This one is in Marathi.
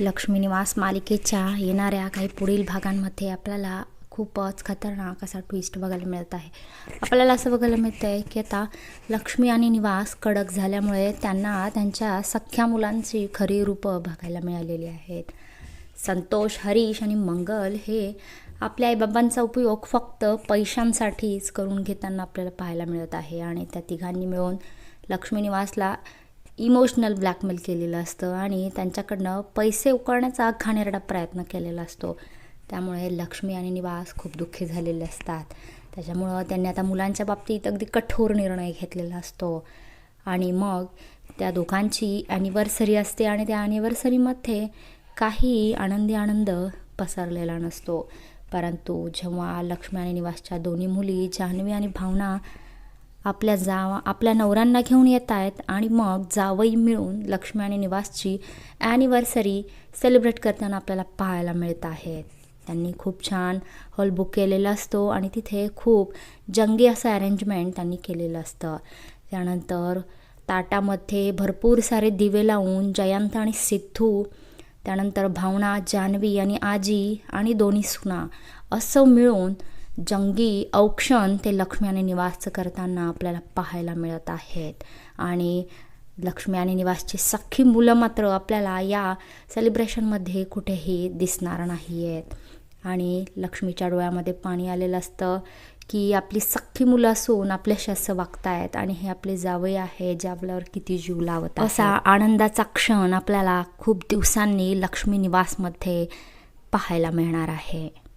लक्ष्मी निवास मालिकेच्या येणाऱ्या काही पुढील भागांमध्ये आपल्याला खूपच खतरनाक असा ट्विस्ट बघायला मिळत आहे. आपल्याला असं बघायला मिळतं आहे की आता लक्ष्मी आणि निवास कडक झाल्यामुळे त्यांना त्यांच्या सख्ख्या मुलांची खरी रूपं बघायला मिळालेली आहेत. संतोष हरीश आणि मंगल हे आपल्या आईबाबांचा उपयोग फक्त पैशांसाठीच करून घेताना आपल्याला पाहायला मिळत आहे आणि त्या तिघांनी मिळून लक्ष्मी निवासला इमोशनल ब्लॅकमेल केलेलं असतं आणि त्यांच्याकडनं पैसे उकळण्याचा घाणेरडा प्रयत्न केलेला असतो. त्यामुळे लक्ष्मी आणि निवास खूप दुःखी झालेले असतात. त्याच्यामुळं त्यांनी आता मुलांच्या बाबतीत अगदी कठोर निर्णय घेतलेला असतो. आणि मग त्या दोघांची ॲनिव्हर्सरी असते आणि त्या ॲनिव्हर्सरीमध्ये काही आनंदी आनंद पसरलेला नसतो. परंतु जेव्हा लक्ष्मी आणि निवासच्या दोन्ही मुली जान्हवी आणि भावना आपल्या जावा आपल्या नवऱ्यांना घेऊन येत आहेत आणि मग जावई मिळून लक्ष्मी आणि निवासची ॲनिव्हर्सरी सेलिब्रेट करताना आपल्याला पाहायला मिळत आहेत त्यांनी खूप छान हॉल बुक केलेला असतो आणि तिथे खूप जंगी असं अरेंजमेंट त्यांनी केलेलं असतं. त्यानंतर ताटामध्ये भरपूर सारे दिवे लावून जयंत आणि सिद्धू त्यानंतर भावना जान्हवी आणि आजी आणि दोन्ही सुना असं मिळून जंगी औक्षण ते लक्ष्मी आणि निवास करताना आपल्याला पाहायला मिळत आहेत. आणि लक्ष्मी आणि निवासची सख्खी मुलं मात्र आपल्याला या सेलिब्रेशनमध्ये कुठेही दिसणार नाही आहेत आणि लक्ष्मीच्या डोळ्यामध्ये पाणी आलेलं असतं की आपली सख्खी मुलं असून आपल्याशी असं वागतायत आणि हे आपले जावई आहे जे आपल्यावर किती जीव लावत असा आनंदाचा क्षण आपल्याला खूप दिवसांनी लक्ष्मी निवासमध्ये पाहायला मिळणार आहे.